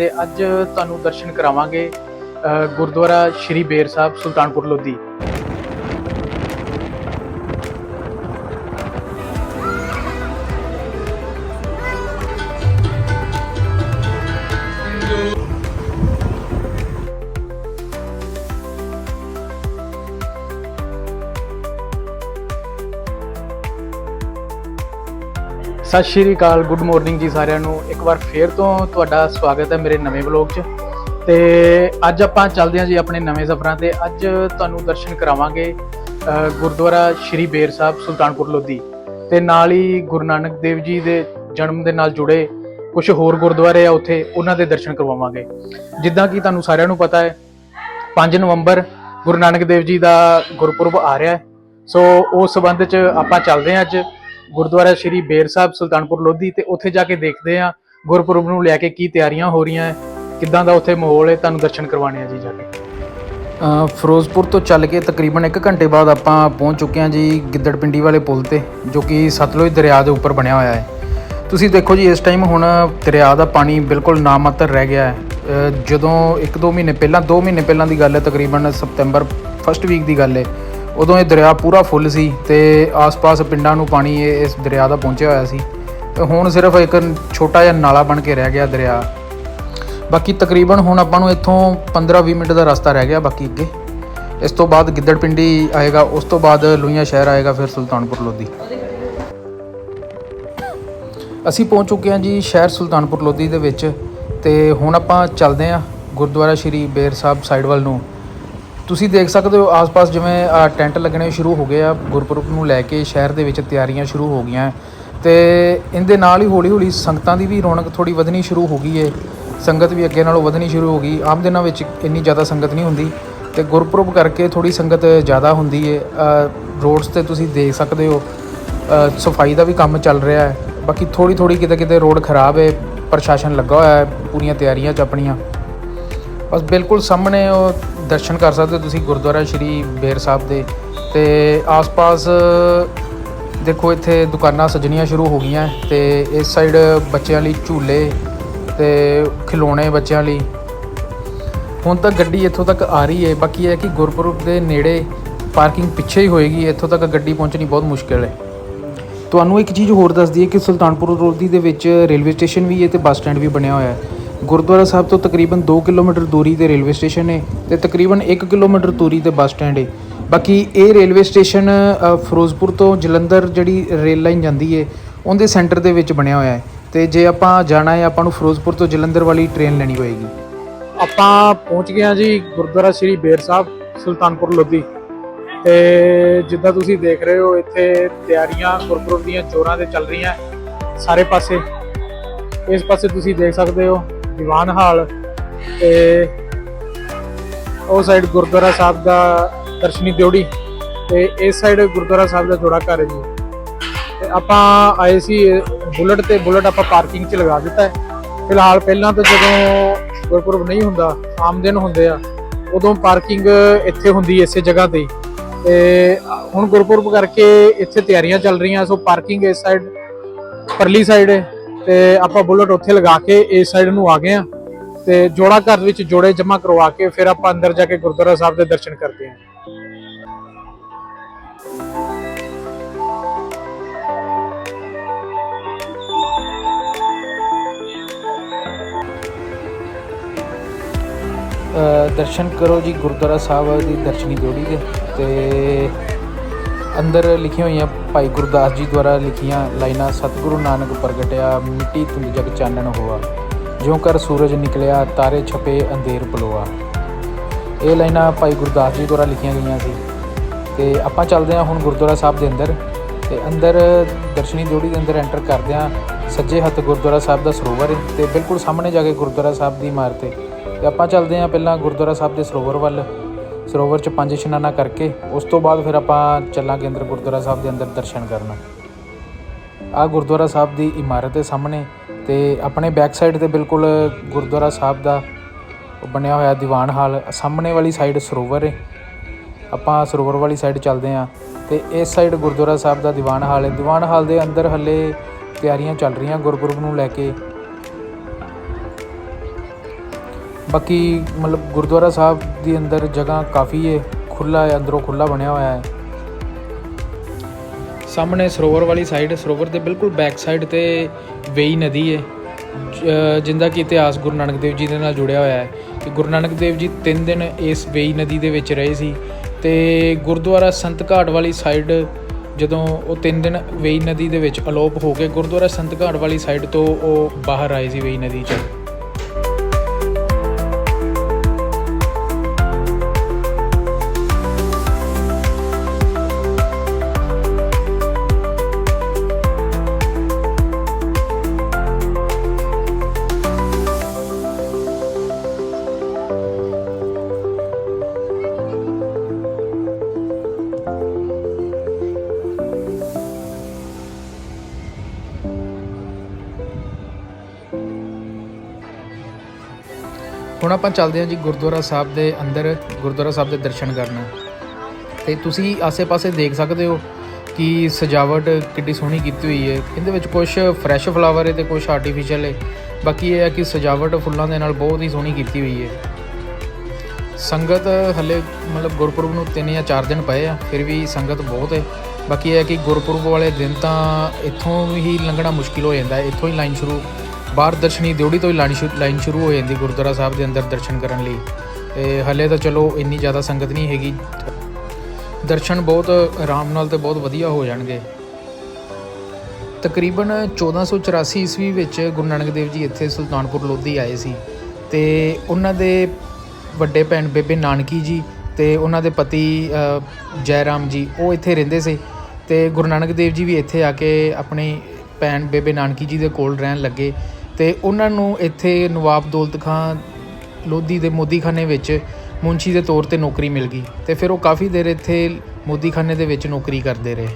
ਤੇ ਅੱਜ ਤੁਹਾਨੂੰ ਦਰਸ਼ਨ ਕਰਾਵਾਂਗੇ ਗੁਰਦੁਆਰਾ ਸ਼੍ਰੀ ਬੇਰ ਸਾਹਿਬ ਸੁਲਤਾਨਪੁਰ ਲੋਧੀ। ਸਤਿ ਸ਼੍ਰੀ ਅਕਾਲ ਗੁੱਡ ਮਾਰਨਿੰਗ ਜੀ ਸਾਰਿਆਂ ਨੂੰ। ਇੱਕ ਵਾਰ ਫੇਰ ਤੋਂ ਤੁਹਾਡਾ ਸਵਾਗਤ ਹੈ ਮੇਰੇ ਨਵੇਂ ਵਲੌਗ 'ਚ। ਤੇ ਅੱਜ ਆਪਾਂ ਚੱਲਦੇ ਹਾਂ ਜੀ ਆਪਣੇ ਨਵੇਂ ਸਫ਼ਰਾਂ ਤੇ। ਅੱਜ ਤੁਹਾਨੂੰ ਦਰਸ਼ਨ ਕਰਾਵਾਂਗੇ ਗੁਰਦੁਆਰਾ ਸ਼੍ਰੀ ਬੇਰ ਸਾਹਿਬ, ਸੁਲਤਾਨਪੁਰ ਲੋਧੀ। ਤੇ ਨਾਲ ਹੀ ਗੁਰੂ ਨਾਨਕ ਦੇਵ ਜੀ ਦੇ ਜਨਮ ਦੇ ਨਾਲ ਜੁੜੇ ਕੁਝ ਹੋਰ ਗੁਰਦੁਆਰੇ ਆ ਉੱਥੇ, ਉਹਨਾਂ ਦੇ ਦਰਸ਼ਨ ਕਰਵਾਵਾਂਗੇ। ਜਿੱਦਾਂ ਕਿ ਤੁਹਾਨੂੰ ਸਾਰਿਆਂ ਨੂੰ ਪਤਾ ਹੈ 5 ਨਵੰਬਰ ਗੁਰੂ ਨਾਨਕ ਦੇਵ ਜੀ ਦਾ ਗੁਰਪੁਰਬ ਆ ਰਿਹਾ ਹੈ। ਸੋ ਉਸ ਸੰਬੰਧ 'ਚ ਆਪਾਂ ਚੱਲਦੇ ਹਾਂ ਅੱਜ। ਗੁਰਦੁਆਰਾ ਸ਼੍ਰੀ ਬੇਰ ਸਾਹਿਬ, ਸੁਲਤਾਨਪੁਰ ਲੋਧੀ ਤੇ ਉੱਥੇ ਜਾ ਕੇ ਦੇਖਦੇ ਹਾਂ ਗੁਰਪੁਰਬ ਨੂੰ ਲੈ ਕੇ ਕੀ ਤਿਆਰੀਆਂ ਹੋ ਰਹੀਆਂ ਹੈ, ਕਿੱਦਾਂ ਦਾ ਉੱਥੇ ਮਾਹੌਲ ਹੈ, ਤੁਹਾਨੂੰ ਦਰਸ਼ਨ ਕਰਵਾਣੇ ਆ ਜੀ ਜਾ ਕੇ। ਫਿਰੋਜ਼ਪੁਰ ਤੋਂ ਚੱਲ ਕੇ ਤਕਰੀਬਨ 1 ਘੰਟੇ ਬਾਅਦ ਆਪਾਂ ਪਹੁੰਚ ਚੁੱਕੇ ਹਾਂ ਜੀ ਗਿੱਦੜਪਿੰਡੀ ਵਾਲੇ ਪੁਲ ਤੇ, ਜੋ ਕਿ ਸਤਲੁਜ ਦਰਿਆ ਦੇ ਉੱਪਰ ਬਣਿਆ ਹੋਇਆ ਹੈ। ਤੁਸੀਂ ਦੇਖੋ ਜੀ, ਇਸ ਟਾਈਮ ਹੁਣ ਦਰਿਆ ਦਾ ਪਾਣੀ ਬਿਲਕੁਲ ਨਾਮਾਤਰ ਰਹਿ ਗਿਆ ਹੈ। ਜਦੋਂ 1-2 ਮਹੀਨੇ ਪਹਿਲਾਂ 2 ਮਹੀਨੇ ਪਹਿਲਾਂ ਦੀ ਗੱਲ ਹੈ, ਤਕਰੀਬਨ ਸਤੰਬਰ ਫਸਟ ਵੀਕ ਦੀ ਗੱਲ ਹੈ। ਉਦੋਂ ਇਹ ਦਰਿਆ ਪੂਰਾ ਫੁੱਲ ਸੀ ਤੇ ਆਸ-ਪਾਸ ਪਿੰਡਾਂ ਨੂੰ ਪਾਣੀ ਇਹ ਇਸ ਦਰਿਆ ਦਾ ਪਹੁੰਚਿਆ ਹੋਇਆ ਸੀ। ਤੇ ਹੁਣ ਸਿਰਫ ਇੱਕ ਛੋਟਾ ਜਿਹਾ ਨਾਲਾ ਬਣ ਕੇ ਰਹਿ ਗਿਆ ਦਰਿਆ। ਬਾਕੀ ਤਕਰੀਬਨ ਹੁਣ ਆਪਾਂ ਨੂੰ ਇੱਥੋਂ 15-20 ਮਿੰਟ ਦਾ ਰਸਤਾ ਰਹਿ ਗਿਆ ਬਾਕੀ ਅੱਗੇ। ਇਸ ਤੋਂ ਬਾਅਦ ਗਿੱਦੜ ਪਿੰਡੀ ਆਏਗਾ, ਉਸ ਤੋਂ ਬਾਅਦ ਲੂਈਆਂ ਸ਼ਹਿਰ ਆਏਗਾ, ਫਿਰ ਸੁਲਤਾਨਪੁਰ ਲੋਧੀ। ਅਸੀਂ ਪਹੁੰਚ ਚੁੱਕੇ ਹਾਂ ਜੀ ਸ਼ਹਿਰ ਸੁਲਤਾਨਪੁਰ ਲੋਧੀ ਦੇ ਵਿੱਚ ਤੇ ਹੁਣ ਆਪਾਂ ਚੱਲਦੇ ਹਾਂ ਗੁਰਦੁਆਰਾ ਸ਼੍ਰੀ ਬੇਰ ਸਾਹਿਬ ਸਾਈਡ ਵੱਲ ਨੂੰ। ਤੁਸੀਂ ਦੇਖ ਸਕਦੇ ਹੋ ਆਸ-ਪਾਸ ਜਿਵੇਂ ਟੈਂਟ ਲੱਗਣੇ ਸ਼ੁਰੂ ਹੋ ਗਏ ਆ, ਗੁਰਪੁਰਬ ਨੂੰ ਲੈ ਕੇ ਸ਼ਹਿਰ ਦੇ ਵਿੱਚ ਤਿਆਰੀਆਂ ਸ਼ੁਰੂ ਹੋ ਗਈਆਂ। ਹੈ ਤੇ ਇਹਦੇ ਨਾਲ ਹੀ ਹੌਲੀ-ਹੌਲੀ ਸੰਗਤਾਂ ਦੀ ਵੀ ਰੌਣਕ ਥੋੜੀ ਵਧਣੀ ਸ਼ੁਰੂ ਹੋ ਗਈ ਏ। ਸੰਗਤ ਵੀ ਅੱਗੇ ਨਾਲੋਂ ਵਧਣੀ ਸ਼ੁਰੂ ਹੋ ਗਈ। ਆਮ ਦਿਨਾਂ ਵਿੱਚ ਇੰਨੀ ਜ਼ਿਆਦਾ ਸੰਗਤ ਨਹੀਂ ਹੁੰਦੀ। ਤੇ ਗੁਰਪੁਰਬ ਕਰਕੇ ਥੋੜੀ ਸੰਗਤ ਜ਼ਿਆਦਾ ਹੁੰਦੀ ਏ। ਰੋਡਸ ਤੇ ਤੁਸੀਂ ਦੇਖ ਸਕਦੇ ਹੋ ਸਫ਼ਾਈ ਦਾ ਵੀ ਕੰਮ ਚੱਲ ਰਿਹਾ ਹੈ। ਬਾਕੀ ਥੋੜੀ ਥੋੜੀ ਕਿਤੇ ਕਿਤੇ ਰੋਡ ਖਰਾਬ ਹੈ ਪ੍ਰਸ਼ਾਸਨ ਲੱਗਾ ਹੋਇਆ ਹੈ, ਪੂਰੀਆਂ ਤਿਆਰੀਆਂ 'ਚ ਆਪਣੀਆਂ। ਬਸ ਬਿਲਕੁਲ ਸਾਹਮਣੇ ਉਹ ਦਰਸ਼ਨ ਕਰ ਸਕਦੇ ਹੋ ਤੁਸੀਂ ਗੁਰਦੁਆਰਾ ਸ਼੍ਰੀ ਬੇਰ ਸਾਹਿਬ ਦੇ। ਤੇ ਆਸ-ਪਾਸ, ਦੇਖੋ ਇੱਥੇ ਦੁਕਾਨਾਂ ਸਜਣੀਆਂ ਸ਼ੁਰੂ ਹੋ ਗਈਆਂ। ਤੇ ਇਸ ਸਾਈਡ ਬੱਚਿਆਂ ਲਈ ਝੂਲੇ ਤੇ ਖਿਡੌਣੇ ਬੱਚਿਆਂ ਲਈ। ਹੁਣ ਤਾਂ ਗੱਡੀ ਇੱਥੋਂ ਤੱਕ ਆ ਰਹੀ ਹੈ ਬਾਕੀ ਇਹ ਹੈ ਕਿ ਗੁਰਪੁਰਬ ਦੇ ਨੇੜੇ ਪਾਰਕਿੰਗ ਪਿੱਛੇ ਹੀ ਹੋਏਗੀ। ਇੱਥੋਂ ਤੱਕ ਗੱਡੀ ਪਹੁੰਚਣੀ ਬਹੁਤ ਮੁਸ਼ਕਿਲ ਹੈ। ਤੁਹਾਨੂੰ ਇੱਕ ਚੀਜ਼ ਹੋਰ ਦੱਸ ਦਈਏ ਕਿ ਸੁਲਤਾਨਪੁਰ ਲੋਧੀ ਦੇ ਵਿੱਚ ਰੇਲਵੇ ਸਟੇਸ਼ਨ ਵੀ ਹੈ ਤੇ ਬੱਸ ਸਟੈਂਡ ਵੀ ਬਣਿਆ ਹੋਇਆ ਹੈ। ਗੁਰਦੁਆਰਾ ਸਾਹਿਬ ਤੋਂ ਤਕਰੀਬਨ 2 ਕਿਲੋਮੀਟਰ ਦੂਰੀ ਤੇ ਰੇਲਵੇ ਸਟੇਸ਼ਨ ਹੈ ਤੇ ਤਕਰੀਬਨ 1 ਕਿਲੋਮੀਟਰ ਦੂਰੀ ਤੇ ਬੱਸ ਸਟੈਂਡ ਹੈ ਬਾਕੀ ਇਹ ਰੇਲਵੇ ਸਟੇਸ਼ਨ ਫਿਰੋਜ਼ਪੁਰ ਤੋਂ ਜਲੰਧਰ ਜਿਹੜੀ ਰੇਲ ਲਾਈਨ ਜਾਂਦੀ ਹੈ ਉਹਦੇ ਸੈਂਟਰ ਦੇ ਵਿੱਚ ਬਣਿਆ ਹੋਇਆ ਹੈ ਤੇ ਜੇ ਆਪਾਂ ਜਾਣਾ ਹੈ ਆਪਾਂ ਨੂੰ ਫਿਰੋਜ਼ਪੁਰ ਤੋਂ ਜਲੰਧਰ ਵਾਲੀ ਟ੍ਰੇਨ ਲੈਣੀ ਹੋਏਗੀ ਆਪਾਂ ਪਹੁੰਚ ਗਏ ਹਾਂ ਜੀ ਗੁਰਦੁਆਰਾ ਸ੍ਰੀ ਬੇਰ ਸਾਹਿਬ, ਸੁਲਤਾਨਪੁਰ ਲੋਧੀ। ਤੇ ਜਿੱਦਾਂ ਤੁਸੀਂ ਦੇਖ ਰਹੇ ਹੋ, ਇੱਥੇ ਤਿਆਰੀਆਂ, ਗੁਰਪੁਰਬ ਦੀਆਂ ਜੋਰਾਂ ਤੇ ਚੱਲ ਰਹੀਆਂ ਸਾਰੇ ਪਾਸੇ। ਇਸ ਪਾਸੇ ਤੁਸੀਂ ਦੇਖ ਸਕਦੇ ਹੋ ਦੀਵਾਨ ਹਾਲ ਤੇ ਉਹ ਸਾਈਡ ਗੁਰਦੁਆਰਾ ਸਾਹਿਬ ਦਾ ਦਰਸ਼ਨੀ ਦਿਉੜੀ ਤੇ ਇਸ ਸਾਈਡ ਗੁਰਦੁਆਰਾ ਸਾਹਿਬ ਦਾ ਜੋੜਾ ਘਰ ਹੈ ਜੀ। ਤੇ ਆਪਾਂ ਆਏ ਸੀ, ਬੁਲਟ ਤੇ ਬੁਲਟ ਆਪਾਂ ਪਾਰਕਿੰਗ 'ਚ ਲਗਾ ਦਿੱਤਾ ਹੈ। ਫਿਲਹਾਲ ਪਹਿਲਾਂ ਤਾਂ ਜਦੋਂ ਗੁਰਪੁਰਬ ਨਹੀਂ ਹੁੰਦਾ, ਆਮ ਦਿਨ ਹੁੰਦੇ ਆ, ਉਦੋਂ ਪਾਰਕਿੰਗ ਇੱਥੇ ਹੁੰਦੀ ਇਸੇ ਜਗ੍ਹਾ ਤੇ। ਹੀ। ਤੇ ਹੁਣ ਗੁਰਪੁਰਬ ਕਰਕੇ ਇੱਥੇ ਤਿਆਰੀਆਂ ਚੱਲ ਰਹੀਆਂ, ਸੋ ਪਾਰਕਿੰਗ ਇਸ ਸਾਈਡ ਪਰਲੀ ਸਾਈਡ ਹੈ। ਤੇ ਆਪਾਂ ਬੁਲਟ ਉੱਥੇ ਲਗਾ ਕੇ ਇਸ ਸਾਈਡ ਨੂੰ ਆ ਗਏ ਆ ਤੇ ਜੋੜਾ ਘਰ ਵਿੱਚ ਜੋੜੇ ਜਮ੍ਹਾਂ ਕਰਵਾ ਕੇ ਫਿਰ ਆਪਾਂ ਅੰਦਰ ਜਾ ਕੇ ਗੁਰਦੁਆਰਾ ਸਾਹਿਬ ਦੇ ਦਰਸ਼ਨ ਕਰਦੇ ਹਾਂ। ਦਰਸ਼ਨ ਕਰੋ ਜੀ ਗੁਰਦੁਆਰਾ ਸਾਹਿਬ ਦੀ ਦਰਸ਼ਨੀ ਜੋੜੀ ਦੇ ਤੇ ਅੰਦਰ ਲਿਖੀਆਂ ਹੋਈਆਂ ਭਾਈ ਗੁਰਦਾਸ ਜੀ ਦੁਆਰਾ ਲਿਖੀਆਂ ਲਾਈਨਾਂ ਸਤਿਗੁਰੂ ਨਾਨਕ ਪ੍ਰਗਟਿਆ, ਮਿੱਟੀ ਤੁੰਦ ਜਗ ਚਾਨਣ ਹੋਆ, ਜਿਉ ਕਰ ਸੂਰਜ ਨਿਕਲਿਆ, ਤਾਰੇ ਛਪੇ, ਅੰਧੇਰ ਪਲੋਆ ਇਹ ਲਾਈਨਾਂ ਭਾਈ ਗੁਰਦਾਸ ਜੀ ਦੁਆਰਾ ਲਿਖੀਆਂ ਗਈਆਂ ਸੀ। ਤੇ ਆਪਾਂ ਚੱਲਦੇ ਹਾਂ ਹੁਣ ਗੁਰਦੁਆਰਾ ਸਾਹਿਬ ਦੇ ਅੰਦਰ। ਤੇ ਅੰਦਰ ਦਰਸ਼ਨੀ ਜੋੜੀ ਦੇ ਅੰਦਰ ਐਂਟਰ ਕਰਦੇ ਹਾਂ। ਸੱਜੇ ਹੱਥ ਗੁਰਦੁਆਰਾ ਸਾਹਿਬ ਦਾ ਸਰੋਵਰ ਹੈ ਤੇ ਬਿਲਕੁਲ ਸਾਹਮਣੇ ਜਾ ਕੇ ਗੁਰਦੁਆਰਾ ਸਾਹਿਬ ਦੀ ਇਮਾਰਤ ਹੈ ਤੇ ਆਪਾਂ ਚੱਲਦੇ ਹਾਂ ਪਹਿਲਾਂ ਗੁਰਦੁਆਰਾ ਸਾਹਿਬ ਦੇ ਸਰੋਵਰ ਵੱਲ। ਸਰੋਵਰ 'ਚ ਪੰਜ ਇਸ਼ਨਾਨਾ ਕਰਕੇ, ਉਸ ਤੋਂ ਬਾਅਦ ਫਿਰ ਆਪਾਂ ਚੱਲਾਂਗੇ ਅੰਦਰ ਗੁਰਦੁਆਰਾ ਸਾਹਿਬ ਦੇ ਅੰਦਰ ਦਰਸ਼ਨ ਕਰਨ। ਆ ਗੁਰਦੁਆਰਾ ਸਾਹਿਬ ਦੀ ਇਮਾਰਤ ਦੇ ਸਾਹਮਣੇ ਤੇ ਆਪਣੇ ਬੈਕ ਸਾਈਡ ਤੇ ਬਿਲਕੁਲ ਗੁਰਦੁਆਰਾ ਸਾਹਿਬ ਦਾ ਬਣਿਆ ਹੋਇਆ ਦੀਵਾਨ ਹਾਲ, ਸਾਹਮਣੇ ਵਾਲੀ ਸਾਈਡ ਸਰੋਵਰ ਹੈ ਆਪਾਂ ਸਰੋਵਰ ਵਾਲੀ ਸਾਈਡ ਚੱਲਦੇ ਹਾਂ ਤੇ ਇਸ ਸਾਈਡ ਗੁਰਦੁਆਰਾ ਸਾਹਿਬ ਦਾ ਦੀਵਾਨ ਹਾਲ ਹੈ ਦੀਵਾਨ ਹਾਲ ਦੇ ਅੰਦਰ ਹੱਲੇ ਤਿਆਰੀਆਂ ਚੱਲ ਰਹੀਆਂ ਗੁਰਪੁਰਬ ਨੂੰ ਲੈ ਕੇ। ਬਾਕੀ ਮਤਲਬ ਗੁਰਦੁਆਰਾ ਸਾਹਿਬ ਦੇ ਅੰਦਰ ਜਗ੍ਹਾ ਕਾਫੀ ਹੈ ਖੁੱਲਾ ਹੈ ਅੰਦਰੋਂ ਖੁੱਲਾ ਬਣਿਆ ਹੋਇਆ ਹੈ ਸਾਹਮਣੇ ਸਰੋਵਰ ਵਾਲੀ ਸਾਈਡ ਸਰੋਵਰ ਦੇ ਬਿਲਕੁਲ ਬੈਕ ਸਾਈਡ ਤੇ ਵੇਈ ਨਦੀ ਹੈ ਜਿੰਦਾ ਕਿ ਇਤਿਹਾਸ ਗੁਰੂ ਨਾਨਕ ਦੇਵ ਜੀ ਦੇ ਨਾਲ ਜੁੜਿਆ ਹੋਇਆ ਹੈ ਕਿ ਗੁਰੂ ਨਾਨਕ ਦੇਵ ਜੀ 3 ਦਿਨ ਇਸ ਵੇਈ ਨਦੀ ਦੇ ਵਿੱਚ ਰਹੇ ਸੀ। ਤੇ ਗੁਰਦੁਆਰਾ ਸੰਤ ਘਾਟ ਵਾਲੀ ਸਾਈਡ ਜਦੋਂ ਉਹ 3 ਦਿਨ ਵੇਈ ਨਦੀ ਦੇ ਵਿੱਚ ਅਲੋਪ ਹੋ ਕੇ ਗੁਰਦੁਆਰਾ ਸੰਤ ਘਾਟ ਵਾਲੀ ਸਾਈਡ ਤੋਂ ਉਹ ਬਾਹਰ ਆਏ ਸੀ ਵੇਈ ਨਦੀ 'ਚ। ਹੁਣ ਆਪਾਂ ਚੱਲਦੇ ਹਾਂ ਜੀ ਗੁਰਦੁਆਰਾ ਸਾਹਿਬ ਦੇ ਅੰਦਰ, ਗੁਰਦੁਆਰਾ ਸਾਹਿਬ ਦੇ ਦਰਸ਼ਨ ਕਰਨ। ਤੇ ਤੁਸੀਂ ਆਸੇ-ਪਾਸੇ ਦੇਖ ਸਕਦੇ ਹੋ ਕਿ ਸਜਾਵਟ ਕਿੱਡੀ ਸੋਹਣੀ ਕੀਤੀ ਹੋਈ ਹੈ। ਇਹਦੇ ਵਿੱਚ ਕੁਝ ਫਰੈਸ਼ ਫਲਾਵਰ ਹੈ ਤੇ ਕੁਝ ਆਰਟੀਫੀਸ਼ੀਅਲ ਹੈ। ਬਾਕੀ ਇਹ ਹੈ ਕਿ ਸਜਾਵਟ ਫੁੱਲਾਂ ਦੇ ਨਾਲ ਬਹੁਤ ਹੀ ਸੋਹਣੀ ਕੀਤੀ ਹੋਈ ਹੈ। ਸੰਗਤ ਹਲੇ ਮਤਲਬ ਗੁਰਪੁਰਬ ਨੂੰ 3 ਜਾਂ 4 ਦਿਨ ਪਏ ਆ, ਫਿਰ ਵੀ ਸੰਗਤ ਬਹੁਤ ਹੈ। ਬਾਕੀ ਇਹ ਹੈ ਕਿ ਗੁਰਪੁਰਬ ਵਾਲੇ ਦਿਨ ਤਾਂ ਇੱਥੋਂ ਹੀ ਲੰਘਣਾ ਮੁਸ਼ਕਿਲ ਹੋ ਜਾਂਦਾ ਹੈ, ਇੱਥੋਂ ਹੀ ਲਾਈਨ ਸ਼ੁਰੂ ਬਾਹਰ ਦਰਸ਼ਨੀ ਦਿਉੜੀ ਤੋਂ ਹੀ ਲਾਈਨ ਸ਼ੁਰੂ ਲਾਈਨ ਸ਼ੁਰੂ ਹੋ ਜਾਂਦੀ ਗੁਰਦੁਆਰਾ ਸਾਹਿਬ ਦੇ ਅੰਦਰ ਦਰਸ਼ਨ ਕਰਨ ਲਈ। ਤੇ ਹਲੇ ਤਾਂ ਚਲੋ ਇੰਨੀ ਜ਼ਿਆਦਾ ਸੰਗਤ ਨਹੀਂ ਹੈਗੀ। ਦਰਸ਼ਨ ਬਹੁਤ ਆਰਾਮ ਨਾਲ ਤੇ ਬਹੁਤ ਵਧੀਆ ਹੋ ਜਾਣਗੇ। ਤਕਰੀਬਨ 1484 ਈਸਵੀ ਵਿੱਚ ਗੁਰੂ ਨਾਨਕ ਦੇਵ ਜੀ ਇੱਥੇ ਸੁਲਤਾਨਪੁਰ ਲੋਧੀ ਆਏ ਸੀ। ਤੇ ਉਹਨਾਂ ਦੇ ਵੱਡੇ ਭੈਣ ਬੇਬੇ ਨਾਨਕੀ ਜੀ ਤੇ ਉਹਨਾਂ ਦੇ ਪਤੀ ਅ, ਜੈ ਰਾਮ ਜੀ ਉਹ ਇੱਥੇ ਰਹਿੰਦੇ ਸੀ। ਤੇ ਗੁਰੂ ਨਾਨਕ ਦੇਵ ਜੀ ਵੀ ਇੱਥੇ ਆ ਕੇ ਆਪਣੀ ਭੈਣ ਬੇਬੇ ਨਾਨਕੀ ਜੀ ਦੇ ਕੋਲ ਰਹਿਣ ਲੱਗੇ। ਤੇ ਉਹਨਾਂ ਨੂੰ ਇੱਥੇ ਨਵਾਬ ਦੌਲਤ ਖਾਂ ਲੋਧੀ ਦੇ ਮੋਦੀਖਾਨੇ ਵਿੱਚ ਮੁੰਸ਼ੀ ਦੇ ਤੌਰ ਤੇ ਨੌਕਰੀ ਮਿਲ ਗਈ ਤੇ ਫਿਰ ਉਹ ਕਾਫੀ ਦੇਰ ਇੱਥੇ ਮੋਦੀਖਾਨੇ ਦੇ ਵਿੱਚ ਨੌਕਰੀ ਕਰਦੇ ਰਹੇ।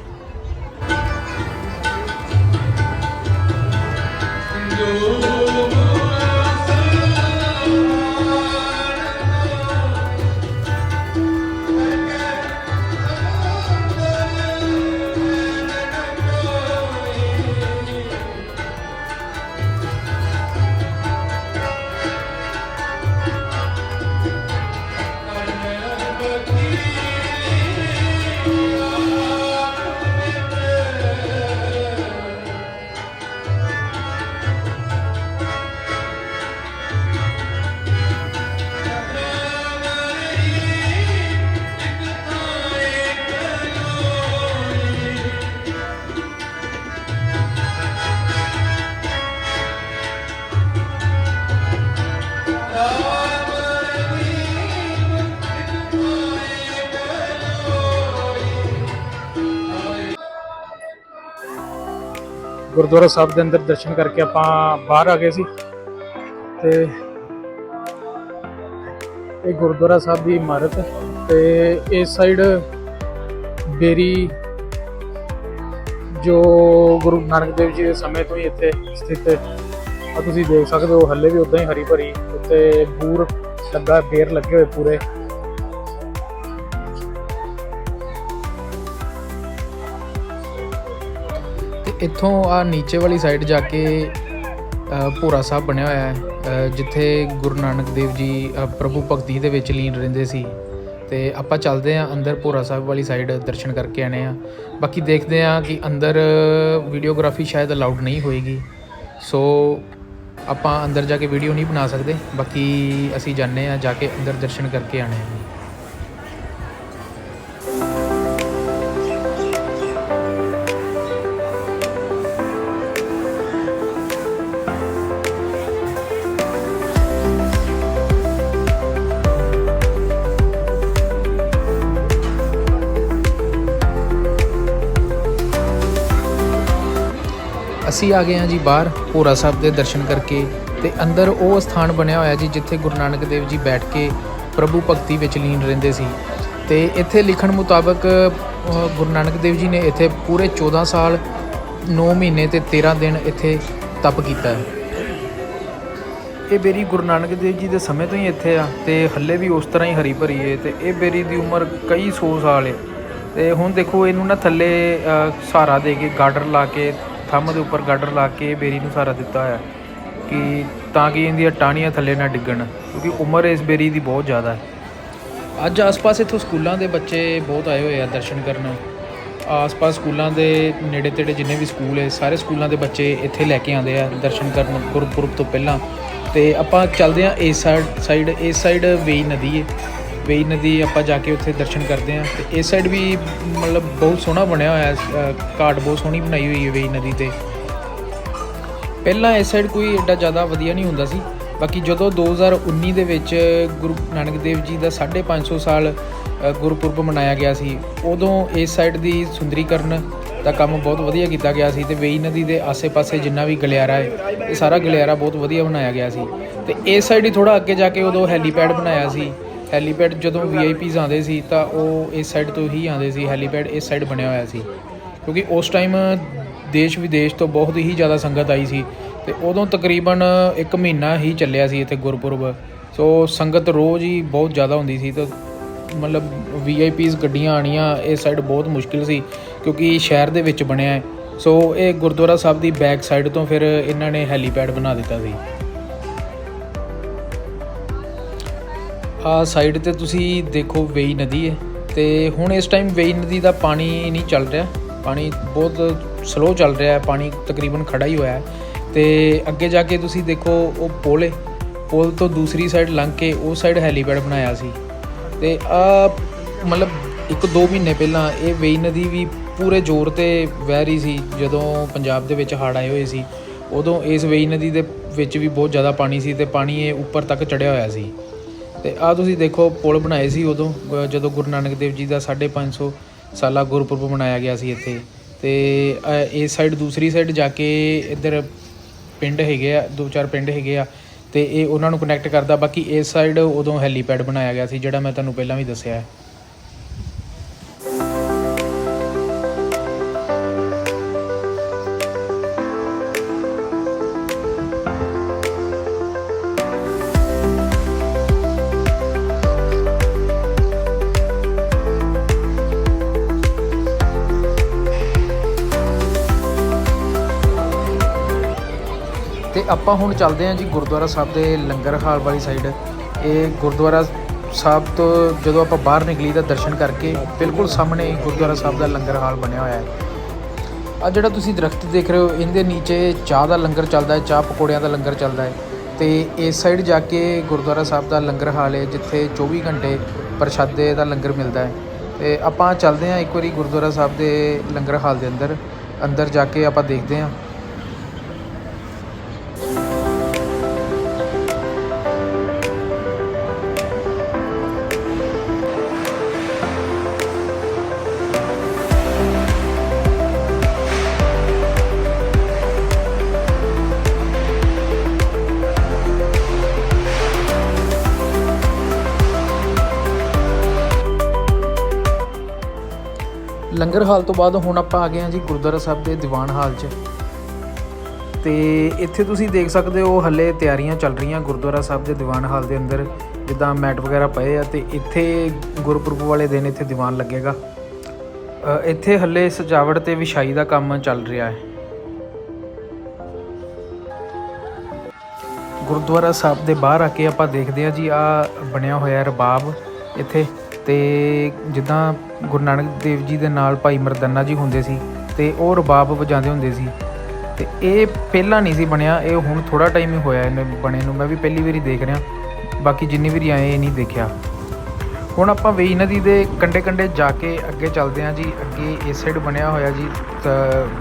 ਗੁਰਦੁਆਰਾ ਸਾਹਿਬ ਦੇ ਅੰਦਰ ਦਰਸ਼ਨ ਕਰਕੇ ਆਪਾਂ ਬਾਹਰ ਆ ਗਏ ਸੀ। ਤੇ ਇਹ ਗੁਰਦੁਆਰਾ ਸਾਹਿਬ ਦੀ ਇਮਾਰਤ ਤੇ ਇਸ ਸਾਈਡ ਬੇਰੀ ਜੋ ਗੁਰੂ ਨਾਨਕ ਦੇਵ ਜੀ ਦੇ ਸਮੇਂ ਤੋਂ ਹੀ ਇੱਥੇ ਸਥਿਤ ਹੈ। ਆ ਤੁਸੀਂ ਦੇਖ ਸਕਦੇ ਹੋ, ਹੱਲੇ ਵੀ ਉਦਾਂ ਹੀ ਹਰੀ ਭਰੀ, ਉੱਤੇ ਬੂਰ ਲੱਗਾ, ਬੇਰ ਲੱਗੇ ਹੋਏ ਪੂਰੇ। ਇੱਥੋਂ ਆ ਨੀਚੇ ਵਾਲੀ ਸਾਈਡ ਜਾ ਕੇ ਭੋਰਾ ਸਾਹਿਬ ਬਣਿਆ ਹੋਇਆ ਹੈ ਜਿੱਥੇ ਗੁਰੂ ਨਾਨਕ ਦੇਵ ਜੀ ਪ੍ਰਭੂ ਭਗਤੀ ਦੇ ਵਿੱਚ ਲੀਨ ਰਹਿੰਦੇ ਸੀ। ਤੇ ਆਪਾਂ ਚੱਲਦੇ ਆਂ ਅੰਦਰ ਭੋਰਾ ਸਾਹਿਬ ਵਾਲੀ ਸਾਈਡ ਦਰਸ਼ਨ ਕਰਕੇ ਆਣੇ ਆ ਬਾਕੀ ਦੇਖਦੇ ਆਂ ਕਿ ਅੰਦਰ ਵੀਡੀਓਗ੍ਰਾਫੀ ਸ਼ਾਇਦ ਅਲਾਉਡ ਨਹੀਂ ਹੋਏਗੀ। ਸੋ ਆਪਾਂ ਅੰਦਰ ਜਾ ਕੇ ਵੀਡੀਓ ਨਹੀਂ ਬਣਾ ਸਕਦੇ। ਬਾਕੀ ਅਸੀਂ ਜਾਣੇ ਆ ਜਾ ਕੇ ਅੰਦਰ ਦਰਸ਼ਨ ਕਰਕੇ ਆਣੇ ਆ ਅਸੀਂ ਆ ਗਏ ਹਾਂ ਜੀ ਬਾਹਰ ਭੋਰਾ ਸਾਹਿਬ ਦੇ ਦਰਸ਼ਨ ਕਰਕੇ ਤੇ ਅੰਦਰ ਉਹ ਸਥਾਨ ਬਣਿਆ ਹੋਇਆ ਜੀ ਜਿੱਥੇ ਗੁਰੂ ਨਾਨਕ ਦੇਵ ਜੀ ਬੈਠ ਕੇ ਪ੍ਰਭੂ ਭਗਤੀ ਵਿੱਚ ਲੀਨ ਰਹਿੰਦੇ ਸੀ। ਤੇ ਇੱਥੇ ਲਿਖਣ ਮੁਤਾਬਕ ਗੁਰੂ ਨਾਨਕ ਦੇਵ ਜੀ ਨੇ ਇੱਥੇ ਪੂਰੇ 14 ਸਾਲ 9 ਮਹੀਨੇ ਤੇ 13 ਦਿਨ ਇੱਥੇ ਤਪ ਕੀਤਾ ਇਹ ਬੇਰੀ ਗੁਰੂ ਨਾਨਕ ਦੇਵ ਜੀ ਦੇ ਸਮੇਂ ਤੋਂ ਹੀ ਇੱਥੇ ਆ ਤੇ ਹੱਲੇ ਵੀ ਉਸ ਤਰ੍ਹਾਂ ਹੀ ਹਰੀ ਭਰੀ ਹੈ ਤੇ ਇਹ ਬੇਰੀ ਦੀ ਉਮਰ ਕਈ ਸੌ ਸਾਲ ਹੈ ਤੇ ਹੁਣ ਦੇਖੋ ਇਹਨੂੰ ਨਾ ਥੱਲੇ ਸਹਾਰਾ ਦੇ ਕੇ, ਗਾਡਰ ਲਾ ਕੇ ਥੰਮ ਦੇ ਉੱਪਰ ਗਾਡਰ ਲਾ ਕੇ ਬੇਰੀ ਨੂੰ ਸਹਾਰਾ ਦਿੱਤਾ ਹੋਇਆ ਕਿ ਤਾਂ ਕਿ ਇਹਦੀਆਂ ਟਾਹਣੀਆਂ ਥੱਲੇ ਨਾ ਡਿੱਗਣ, ਕਿਉਂਕਿ ਉਮਰ ਇਸ ਬੇਰੀ ਦੀ ਬਹੁਤ ਜ਼ਿਆਦਾ ਹੈ। ਅੱਜ ਆਸ-ਪਾਸ ਇੱਥੋਂ ਸਕੂਲਾਂ ਦੇ ਬੱਚੇ ਬਹੁਤ ਆਏ ਹੋਏ ਆ ਦਰਸ਼ਨ ਕਰਨ। ਆਸ-ਪਾਸ ਸਕੂਲਾਂ ਦੇ ਨੇੜੇ ਤੇੜੇ ਜਿੰਨੇ ਵੀ ਸਕੂਲ ਹੈ, ਸਾਰੇ ਸਕੂਲਾਂ ਦੇ ਬੱਚੇ ਇੱਥੇ ਲੈ ਕੇ ਆਉਂਦੇ ਆ ਦਰਸ਼ਨ ਕਰਨ ਗੁਰਪੁਰਬ ਤੋਂ ਪਹਿਲਾਂ। ਤੇ ਆਪਾਂ ਚੱਲਦੇ ਆ ਇਸ ਸਾਈਡ ਸਾਈਡ ਇਸ ਸਾਈਡ ਵੇਈ ਨਦੀ ਹੈ। ਵੇਈ ਨਦੀ ਆਪਾਂ ਜਾ ਕੇ ਉੱਥੇ ਦਰਸ਼ਨ ਕਰਦੇ ਆ ਤੇ ਇਸ ਸਾਈਡ ਵੀ ਮਤਲਬ ਬਹੁਤ ਸੋਹਣਾ ਬਣਿਆ ਹੋਇਆ ਹੈ ਘਾਟ ਬਹੁਤ ਸੋਹਣੀ ਬਣਾਈ ਹੋਈ ਹੈ ਵੇਈ ਨਦੀ ਤੇ। ਪਹਿਲਾਂ ਇਸ ਸਾਈਡ ਕੋਈ ਐਡਾ ਜ਼ਿਆਦਾ ਵਧੀਆ ਨਹੀਂ ਹੁੰਦਾ ਸੀ। ਬਾਕੀ ਜਦੋਂ 2019 ਦੇ ਵਿੱਚ ਗੁਰੂ ਨਾਨਕ ਦੇਵ ਜੀ ਦਾ 550 ਸਾਲ ਗੁਰਪੁਰਬ ਮਨਾਇਆ ਗਿਆ ਸੀ, ਉਦੋਂ ਇਸ ਸਾਈਡ ਦੀ ਸੁੰਦਰੀਕਰਨ ਦਾ ਕੰਮ ਬਹੁਤ ਵਧੀਆ ਕੀਤਾ ਗਿਆ ਸੀ ਤੇ ਵੇਈ ਨਦੀ ਦੇ ਆਸੇ-ਪਾਸੇ ਜਿੰਨਾ ਵੀ ਗਲਿਆਰਾ ਹੈ, ਇਹ ਸਾਰਾ ਗਲਿਆਰਾ ਬਹੁਤ ਵਧੀਆ ਬਣਾਇਆ ਗਿਆ ਸੀ। ਤੇ ਇਸ ਸਾਈਡ ਹੀ ਥੋੜਾ ਅੱਗੇ ਜਾ ਕੇ ਉਦੋਂ ਹੈਲੀਪੈਡ ਬਣਾਇਆ ਸੀ। ਹੈਲੀਪੈਡ ਜਦੋਂ ਵੀਆਈਪੀਜ਼ ਆਉਂਦੇ ਸੀ ਤਾਂ ਉਹ ਇਸ ਸਾਈਡ ਤੋਂ ਹੀ ਆਉਂਦੇ ਸੀ, ਹੈਲੀਪੈਡ ਇਸ ਸਾਈਡ ਬਣਿਆ ਹੋਇਆ ਸੀ। ਕਿਉਂਕਿ ਉਸ ਟਾਈਮ ਦੇਸ਼ ਵਿਦੇਸ਼ ਤੋਂ ਬਹੁਤ ਹੀ ਜ਼ਿਆਦਾ ਸੰਗਤ ਆਈ ਸੀ ਤੇ ਉਦੋਂ ਤਕਰੀਬਨ ਇੱਕ ਮਹੀਨਾ ਹੀ ਚੱਲਿਆ ਸੀ ਇੱਥੇ ਗੁਰਪੁਰਬ। ਸੋ ਸੰਗਤ ਰੋਜ਼ ਹੀ ਬਹੁਤ ਜ਼ਿਆਦਾ ਹੁੰਦੀ ਸੀ ਤਾਂ ਮਤਲਬ ਵੀਆਈਪੀਜ਼ ਗੱਡੀਆਂ ਆਣੀਆਂ ਇਸ ਸਾਈਡ ਬਹੁਤ ਮੁਸ਼ਕਿਲ ਸੀ ਕਿਉਂਕਿ ਸ਼ਹਿਰ ਦੇ ਵਿੱਚ ਬਣਿਆ ਹੈ। ਸੋ ਇਹ ਗੁਰਦੁਆਰਾ ਸਾਹਿਬ ਦੀ ਬੈਕ ਸਾਈਡ ਤੋਂ ਫਿਰ ਇਹਨਾਂ ਨੇ ਹੈਲੀਪੈਡ ਬਣਾ ਦਿੱਤਾ ਸੀ। ਆ ਸਾਈਡ ਤੇ ਤੁਸੀਂ ਦੇਖੋ ਵੇਈ ਨਦੀ ਹੈ ਤੇ ਹੁਣ ਇਸ ਟਾਈਮ ਵੇਈ ਨਦੀ ਦਾ ਪਾਣੀ ਨਹੀਂ ਚੱਲ ਰਿਹਾ। ਪਾਣੀ ਬਹੁਤ ਸਲੋ ਚੱਲ ਰਿਹਾ ਹੈ, ਪਾਣੀ ਤਕਰੀਬਨ ਖੜਾ ਹੀ ਹੋਇਆ ਹੈ। ਤੇ ਅੱਗੇ ਜਾ ਕੇ ਤੁਸੀਂ ਦੇਖੋ ਉਹ ਪੁਲ ਹੈ ਪੁਲ ਤੋਂ ਦੂਸਰੀ ਸਾਈਡ ਲੰਘ ਕੇ ਉਹ ਸਾਈਡ ਹੈਲੀਪੈਡ ਬਣਾਇਆ ਸੀ। ਤੇ ਆ ਮਤਲਬ ਇੱਕ ਦੋ ਮਹੀਨੇ ਪਹਿਲਾਂ ਇਹ ਵੇਈ ਨਦੀ ਵੀ ਪੂਰੇ ਜ਼ੋਰ ਤੇ ਵਹਿ ਰਹੀ ਸੀ, ਜਦੋਂ ਪੰਜਾਬ ਦੇ ਵਿੱਚ ਹੜ੍ਹ ਆਏ ਹੋਏ ਸੀ। ਉਦੋਂ ਇਸ ਵੇਈ ਨਦੀ ਦੇ ਵਿੱਚ ਵੀ ਬਹੁਤ ਜ਼ਿਆਦਾ ਪਾਣੀ ਸੀ ਤੇ ਪਾਣੀ ਇਹ ਉੱਪਰ ਤੱਕ ਚੜਿਆ ਹੋਇਆ ਸੀ। ਤੇ ਆ ਤੁਸੀਂ ਦੇਖੋ, ਪੁਲ ਬਣਾਏ ਸੀ ਉਦੋਂ ਗ- ਜਦੋਂ ਗੁਰੂ ਨਾਨਕ ਦੇਵ ਜੀ ਦਾ 550 ਸਾਲਾ ਗੁਰਪੁਰਬ ਮਨਾਇਆ ਗਿਆ ਸੀ ਇੱਥੇ। ਤੇ ਇਸ ਸਾਈਡ ਦੂਸਰੀ ਸਾਈਡ ਜਾ ਕੇ ਇੱਧਰ ਪਿੰਡ ਹੈਗੇ ਆ, ਦੋ ਚਾਰ ਪਿੰਡ ਹੈਗੇ ਆ, ਤੇ ਇਹ ਉਹਨਾਂ ਨੂੰ ਕਨੈਕਟ ਕਰਦਾ। ਬਾਕੀ ਇਸ ਸਾਈਡ ਉਦੋਂ ਹੈਲੀਪੈਡ ਬਣਾਇਆ ਗਿਆ ਸੀ, ਜਿਹੜਾ ਮੈਂ ਤੁਹਾਨੂੰ ਪਹਿਲਾਂ ਵੀ ਦੱਸਿਆ ਹੈ। ਤੇ ਆਪਾਂ ਹੁਣ ਚੱਲਦੇ ਹਾਂ ਜੀ ਗੁਰਦੁਆਰਾ ਸਾਹਿਬ ਦੇ ਲੰਗਰ ਹਾਲ ਵਾਲੀ ਸਾਈਡ ਇਹ ਗੁਰਦੁਆਰਾ ਸਾਹਿਬ ਤੋਂ ਜਦੋਂ ਆਪਾਂ ਬਾਹਰ ਨਿਕਲੀ ਤਾਂ ਦਰਸ਼ਨ ਕਰਕੇ ਬਿਲਕੁਲ ਸਾਹਮਣੇ ਗੁਰਦੁਆਰਾ ਸਾਹਿਬ ਦਾ ਲੰਗਰ ਹਾਲ ਬਣਿਆ ਹੋਇਆ ਹੈ। ਆ ਜਿਹੜਾ ਤੁਸੀਂ ਦਰਖਤ ਦੇਖ ਰਹੇ ਹੋ, ਇਹਦੇ ਨੀਚੇ ਚਾਹ ਦਾ ਲੰਗਰ ਚੱਲਦਾ ਹੈ, ਚਾਹ ਪਕੌੜਿਆਂ ਦਾ ਲੰਗਰ ਚੱਲਦਾ ਹੈ। ਤੇ ਇਸ ਸਾਈਡ ਜਾ ਕੇ ਗੁਰਦੁਆਰਾ ਸਾਹਿਬ ਦਾ ਲੰਗਰ ਹਾਲ ਹੈ, ਜਿੱਥੇ 24 ਘੰਟੇ ਪ੍ਰਸ਼ਾਦੇ ਦਾ ਲੰਗਰ ਮਿਲਦਾ ਹੈ। ਤੇ ਆਪਾਂ ਚੱਲਦੇ ਹਾਂ ਇੱਕ ਵਾਰੀ ਗੁਰਦੁਆਰਾ ਸਾਹਿਬ ਦੇ ਲੰਗਰ ਹਾਲ ਦੇ ਅੰਦਰ। ਅੰਦਰ ਜਾ ਕੇ ਆਪਾਂ ਦੇਖਦੇ ਹਾਂ। ਲੰਗਰ ਹਾਲ ਤੋਂ ਬਾਅਦ ਹੁਣ ਆਪਾਂ ਆ ਗਏ ਹਾਂ ਜੀ ਗੁਰਦੁਆਰਾ ਸਾਹਿਬ ਦੇ ਦੀਵਾਨ ਹਾਲ 'ਚ। ਤੇ ਇੱਥੇ ਤੁਸੀਂ ਦੇਖ ਸਕਦੇ ਹੋ ਹੱਲੇ ਤਿਆਰੀਆਂ ਚੱਲ ਰਹੀਆਂ ਗੁਰਦੁਆਰਾ ਸਾਹਿਬ ਦੇ ਦੀਵਾਨ ਹਾਲ ਦੇ ਅੰਦਰ, ਜਿੱਦਾਂ ਮੈਟ ਵਗੈਰਾ ਪਏ ਆ ਤੇ ਇੱਥੇ ਗੁਰਪੁਰਬ ਵਾਲੇ ਦਿਨ ਇੱਥੇ ਦੀਵਾਨ ਲੱਗੇਗਾ। ਇੱਥੇ ਹੱਲੇ ਸਜਾਵਟ ਤੇ ਵਿਛਾਈ ਦਾ ਕੰਮ ਚੱਲ ਰਿਹਾ ਹੈ। ਗੁਰਦੁਆਰਾ ਸਾਹਿਬ ਦੇ ਬਾਹਰ ਆ ਕੇ ਆਪਾਂ ਦੇਖਦੇ ਆ ਜੀ ਆ ਬਣਿਆ ਹੋਇਆ ਰਬਾਬ ਇੱਥੇ ਤੇ ਜਿੱਦਾਂ ਗੁਰੂ ਨਾਨਕ ਦੇਵ ਜੀ ਦੇ ਨਾਲ ਭਾਈ ਮਰਦਾਨਾ ਜੀ ਹੁੰਦੇ ਸੀ ਤੇ ਉਹ ਰਬਾਬ ਵਜਾਉਂਦੇ ਹੁੰਦੇ ਸੀ। ਤੇ ਇਹ ਪਹਿਲਾਂ ਨਹੀਂ ਸੀ ਬਣਿਆ, ਇਹ ਹੁਣ ਥੋੜਾ ਟਾਈਮ ਹੀ ਹੋਇਆ ਇਹਨੇ ਬਣੇ ਨੂੰ। ਮੈਂ ਵੀ ਪਹਿਲੀ ਵਾਰੀ ਦੇਖ ਰਿਹਾ, ਬਾਕੀ ਜਿੰਨੀ ਵਾਰੀ ਆਏ ਇਹ ਨਹੀਂ ਦੇਖਿਆ। ਹੁਣ ਆਪਾਂ ਵੇਈ ਨਦੀ ਦੇ ਕੰਡੇ ਕੰਡੇ ਜਾ ਕੇ ਅੱਗੇ ਚੱਲਦੇ ਹਾਂ ਜੀ। ਅੱਗੇ ਇਸ ਸਾਈਡ ਬਣਿਆ ਹੋਇਆ ਜੀ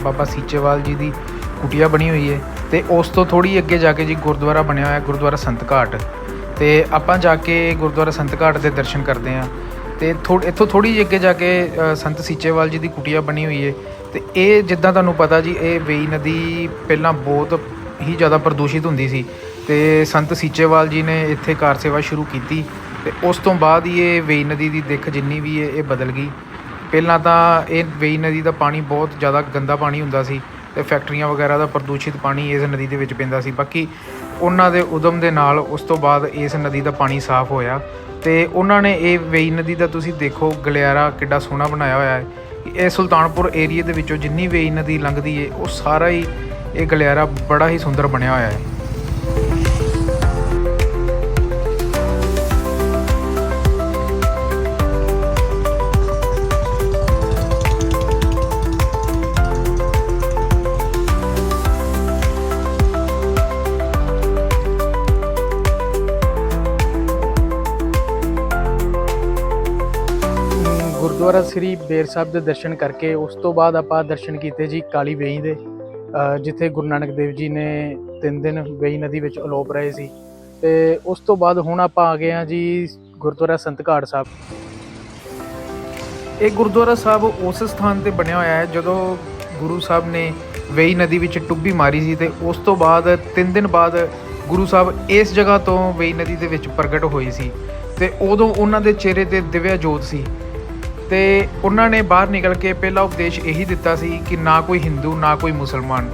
ਬਾਬਾ ਸੀਚੇਵਾਲ ਜੀ ਦੀ ਕੁਟੀਆ ਬਣੀ ਹੋਈ ਹੈ। ਤੇ ਉਸ ਤੋਂ ਥੋੜੀ ਅੱਗੇ ਜਾ ਕੇ ਜੀ ਗੁਰਦੁਆਰਾ ਬਣਿਆ ਹੋਇਆ, ਗੁਰਦੁਆਰਾ ਸੰਤ ਘਾਟ। ਤੇ ਆਪਾਂ ਜਾ ਕੇ ਗੁਰਦੁਆਰਾ ਸੰਤ ਘਾਟ ਦੇ ਦਰਸ਼ਨ ਕਰਦੇ ਹਾਂ। ਤੇ ਥੋ, ਇੱਥੋਂ ਥੋੜੀ ਜਿਹੀ ਅੱਗੇ ਜਾ ਕੇ ਸੰਤ ਸੀਚੇਵਾਲ ਜੀ ਦੀ ਕੁਟੀਆ ਬਣੀ ਹੋਈ ਹੈ ਤੇ ਇਹ ਜਿੱਦਾਂ ਤੁਹਾਨੂੰ ਪਤਾ ਜੀ, ਇਹ ਵੇਈ ਨਦੀ ਪਹਿਲਾਂ ਬਹੁਤ ਹੀ ਜ਼ਿਆਦਾ ਪ੍ਰਦੂਸ਼ਿਤ ਹੁੰਦੀ ਸੀ। ਤੇ ਸੰਤ ਸੀਚੇਵਾਲ ਜੀ ਨੇ ਇੱਥੇ ਕਾਰ ਸੇਵਾ ਸ਼ੁਰੂ ਕੀਤੀ ਤੇ ਉਸ ਤੋਂ ਬਾਅਦ ਹੀ ਇਹ ਵੇਈ ਨਦੀ ਦੀ ਦਿੱਖ ਜਿੰਨੀ ਵੀ ਹੈ ਇਹ ਬਦਲ ਗਈ। ਪਹਿਲਾਂ ਤਾਂ ਇਹ ਵੇਈ ਨਦੀ ਦਾ ਪਾਣੀ ਬਹੁਤ ਜ਼ਿਆਦਾ ਗੰਦਾ ਪਾਣੀ ਹੁੰਦਾ ਸੀ ਤੇ ਫੈਕਟਰੀਆਂ ਵਗੈਰਾ ਦਾ ਪ੍ਰਦੂਸ਼ਿਤ ਪਾਣੀ ਇਸ ਨਦੀ ਦੇ ਵਿੱਚ ਪੈਂਦਾ ਸੀ। ਬਾਕੀ ਉਹਨਾਂ ਦੇ ਉਦਮ ਦੇ ਨਾਲ ਉਸ ਤੋਂ ਬਾਅਦ ਇਸ ਨਦੀ ਦਾ ਪਾਣੀ ਸਾਫ਼ ਹੋਇਆ ਤੇ ਉਹਨਾਂ ਨੇ ਇਹ ਵੇਈ ਨਦੀ ਦਾ ਤੁਸੀਂ ਦੇਖੋ ਗਲਿਆਰਾ ਕਿੱਡਾ ਸੋਹਣਾ ਬਣਾਇਆ ਹੋਇਆ ਹੈ। ਇਹ ਸੁਲਤਾਨਪੁਰ ਏਰੀਆ ਦੇ ਵਿੱਚੋਂ ਜਿੰਨੀ ਵੇਈ ਨਦੀ ਲੰਘਦੀ ਏ, ਉਹ ਸਾਰਾ ਹੀ ਇਹ ਗਲਿਆਰਾ ਬੜਾ ਹੀ ਸੁੰਦਰ ਬਣਿਆ ਹੋਇਆ ਹੈ। ਗੁਰਦੁਆਰਾ ਸ੍ਰੀ ਬੇਰ ਸਾਹਿਬ ਦੇ ਦਰਸ਼ਨ ਕਰਕੇ ਉਸ ਤੋਂ ਬਾਅਦ ਆਪਾਂ ਦਰਸ਼ਨ ਕੀਤੇ ਜੀ ਕਾਲੀ ਵੇਈ ਦੇ ਜਿੱਥੇ ਗੁਰੂ ਨਾਨਕ ਦੇਵ ਜੀ ਨੇ ਤਿੰਨ ਦਿਨ ਵੇਈ ਨਦੀ ਵਿੱਚ ਅਲੋਪ ਰਹੇ ਸੀ। ਤੇ ਉਸ ਤੋਂ ਬਾਅਦ ਹੁਣ ਆਪਾਂ ਆ ਗਏ ਹਾਂ ਜੀ ਗੁਰਦੁਆਰਾ ਸੰਤ ਘਾਟ ਸਾਹਿਬ। ਇਹ ਗੁਰਦੁਆਰਾ ਸਾਹਿਬ ਉਸ ਸਥਾਨ ਤੇ ਬਣਿਆ ਹੋਇਆ ਹੈ ਜਦੋਂ ਗੁਰੂ ਸਾਹਿਬ ਨੇ ਵੇਈ ਨਦੀ ਵਿੱਚ ਟੁੱਬੀ ਮਾਰੀ ਸੀ ਤੇ ਉਸ ਤੋਂ ਬਾਅਦ 3 ਦਿਨ ਬਾਅਦ ਗੁਰੂ ਸਾਹਿਬ ਇਸ ਜਗ੍ਹਾ ਤੋਂ ਵੇਈ ਨਦੀ ਦੇ ਵਿੱਚ ਪ੍ਰਗਟ ਹੋਏ ਸੀ। ਤੇ ਉਦੋਂ ਉਹਨਾਂ ਦੇ ਚਿਹਰੇ ਤੇ ਦਿਵਿਆ ਜੋਤ ਸੀ। ਤੇ ਉਹਨਾਂ ਨੇ ਬਾਹਰ ਨਿਕਲ ਕੇ ਪਹਿਲਾ ਉਪਦੇਸ਼ ਇਹੀ ਦਿੱਤਾ ਸੀ ਕਿ ਨਾ ਕੋਈ ਹਿੰਦੂ, ਨਾ ਕੋਈ ਮੁਸਲਮਾਨ।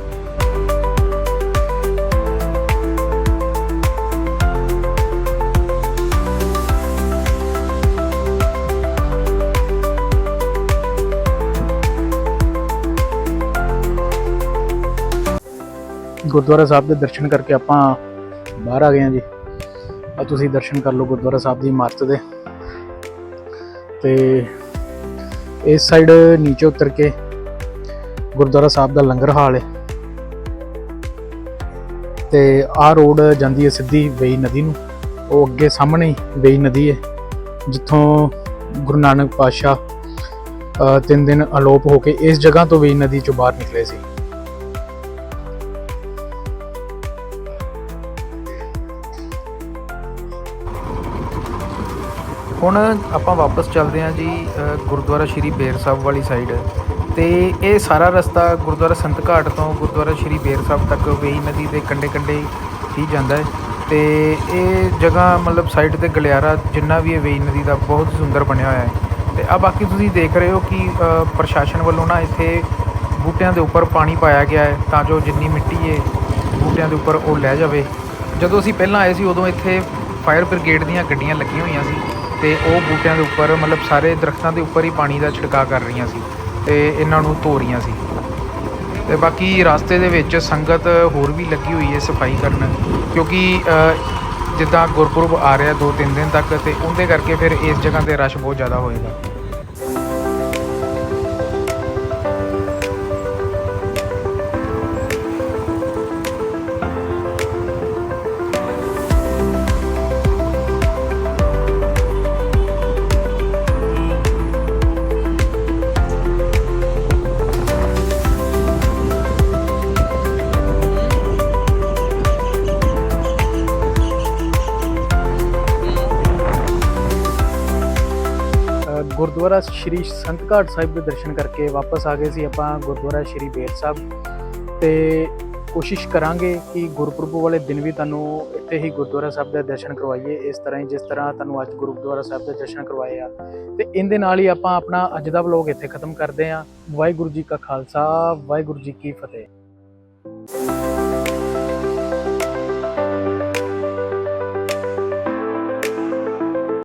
ਗੁਰਦੁਆਰਾ ਸਾਹਿਬ ਦੇ ਦਰਸ਼ਨ ਕਰਕੇ ਆਪਾਂ ਬਾਹਰ ਆ ਗਏ ਹਾਂ ਜੀ। ਆ ਤੁਸੀਂ ਦਰਸ਼ਨ ਕਰ ਲਓ ਗੁਰਦੁਆਰਾ ਸਾਹਿਬ ਦੀ ਇਮਾਰਤ ਦੇ। ਤੇ ਇਸ ਸਾਈਡ ਨੀਚੇ ਉਤਰ ਕੇ ਗੁਰਦੁਆਰਾ ਸਾਹਿਬ ਦਾ ਲੰਗਰ ਹਾਲ ਹੈ। ਤੇ ਆਹ ਰੋਡ ਜਾਂਦੀ ਹੈ ਸਿੱਧੀ ਵੇਈ ਨਦੀ ਨੂੰ। ਉਹ ਅੱਗੇ ਸਾਹਮਣੇ ਹੀ ਵੇਈ ਨਦੀ ਹੈ, ਜਿੱਥੋਂ ਗੁਰੂ ਨਾਨਕ ਪਾਤਸ਼ਾਹ ਤਿੰਨ ਦਿਨ ਅਲੋਪ ਹੋ ਕੇ ਇਸ ਜਗ੍ਹਾ ਤੋਂ ਵੇਈ ਨਦੀ ਚੋਂ ਬਾਹਰ ਨਿਕਲੇ ਸੀ। ਹੁਣ ਆਪਾਂ ਵਾਪਸ ਚੱਲਦੇ ਹਾਂ ਜੀ ਗੁਰਦੁਆਰਾ ਸ਼੍ਰੀ ਬੇਰ ਸਾਹਿਬ ਵਾਲੀ ਸਾਈਡ ਤੇ ਇਹ ਸਾਰਾ ਰਸਤਾ ਗੁਰਦੁਆਰਾ ਸੰਤ ਘਾਟ ਤੋਂ ਗੁਰਦੁਆਰਾ ਸ਼੍ਰੀ ਬੇਰ ਸਾਹਿਬ ਤੱਕ ਵੇਈ ਨਦੀ ਦੇ ਕੰਢੇ ਕੰਢੇ ਹੀ ਜਾਂਦਾ ਹੈ। ਤੇ ਇਹ ਜਗ੍ਹਾ ਮਤਲਬ ਸਾਈਡ ਤੇ ਗਲਿਆਰਾ ਜਿੰਨਾ ਵੀ ਹੈ ਵੇਈ ਨਦੀ ਦਾ ਬਹੁਤ ਸੁੰਦਰ ਬਣਿਆ ਹੋਇਆ ਹੈ। ਤੇ ਆ ਬਾਕੀ ਤੁਸੀਂ ਦੇਖ ਰਹੇ ਹੋ ਕਿ ਪ੍ਰਸ਼ਾਸਨ ਵੱਲੋਂ ਨਾ ਇੱਥੇ ਬੂਟਿਆਂ ਦੇ ਉੱਪਰ ਪਾਣੀ ਪਾਇਆ ਗਿਆ ਹੈ ਤਾਂ ਜੋ ਜਿੰਨੀ ਮਿੱਟੀ ਹੈ ਬੂਟਿਆਂ ਦੇ ਉੱਪਰ ਉਹ ਲੈ ਜਾਵੇ। ਜਦੋਂ ਅਸੀਂ ਪਹਿਲਾਂ ਆਏ ਸੀ ਉਦੋਂ ਇੱਥੇ ਫਾਇਰ ਬ੍ਰਿਗੇਡ ਦੀਆਂ ਗੱਡੀਆਂ ਲੱਗੀਆਂ ਹੋਈਆਂ ਸੀ। ਤੇ ਉਹ ਬੂਟਿਆਂ ਦੇ ਉੱਪਰ, ਮਤਲਬ ਸਾਰੇ ਦਰਖਤਾਂ ਦੇ ਉੱਪਰ ਹੀ ਪਾਣੀ ਦਾ ਛਿੜਕਾਅ ਕਰ ਰਹੀਆਂ ਸੀ ਤੇ ਇਹਨਾਂ ਨੂੰ ਧੋ ਰਹੀਆਂ ਸੀ। ਤੇ ਬਾਕੀ ਰਸਤੇ ਦੇ ਵਿੱਚ ਸੰਗਤ ਹੋਰ ਵੀ ਲੱਗੀ ਹੋਈ ਹੈ ਸਫ਼ਾਈ ਕਰਨ, ਕਿਉਂਕਿ ਜਿੱਦਾਂ ਗੁਰਪੁਰਬ ਆ ਰਿਹਾ 2-3 ਦਿਨ ਤੱਕ ਤੇ ਉਹਦੇ ਕਰਕੇ ਫਿਰ ਇਸ ਜਗ੍ਹਾ ਤੇ ਰਸ਼ ਬਹੁਤ ਜ਼ਿਆਦਾ ਹੋਏਗਾ। ਗੁਰਦੁਆਰਾ ਸ਼੍ਰੀ ਸੰਤ ਘਾਟ ਸਾਹਿਬ ਦੇ ਦਰਸ਼ਨ ਕਰਕੇ ਵਾਪਸ ਆ ਗਏ ਸੀ ਆਪਾਂ ਗੁਰਦੁਆਰਾ ਸ਼੍ਰੀ ਬੇਰ ਸਾਹਿਬ। ਤੇ ਕੋਸ਼ਿਸ਼ ਕਰਾਂਗੇ ਕਿ ਗੁਰਪੁਰਬ ਵਾਲੇ ਦਿਨ ਵੀ ਤੁਹਾਨੂੰ ਇੱਥੇ ਹੀ ਗੁਰਦੁਆਰਾ ਸਾਹਿਬ ਦੇ ਦਰਸ਼ਨ ਕਰਵਾਈਏ, ਇਸ ਤਰ੍ਹਾਂ ਹੀ ਜਿਸ ਤਰ੍ਹਾਂ ਤੁਹਾਨੂੰ ਅੱਜ ਗੁਰਦੁਆਰਾ ਸਾਹਿਬ ਦੇ ਦਰਸ਼ਨ ਕਰਵਾਏ ਆ। ਤੇ ਇਹਦੇ ਨਾਲ ਹੀ ਆਪਾਂ ਆਪਣਾ ਅੱਜ ਦਾ ਵਲੋਗ ਇੱਥੇ ਖਤਮ ਕਰਦੇ ਹਾਂ। ਵਾਹਿਗੁਰੂ ਜੀ ਕਾ ਖਾਲਸਾ, ਵਾਹਿਗੁਰੂ ਜੀ ਕੀ ਫਤਿਹ।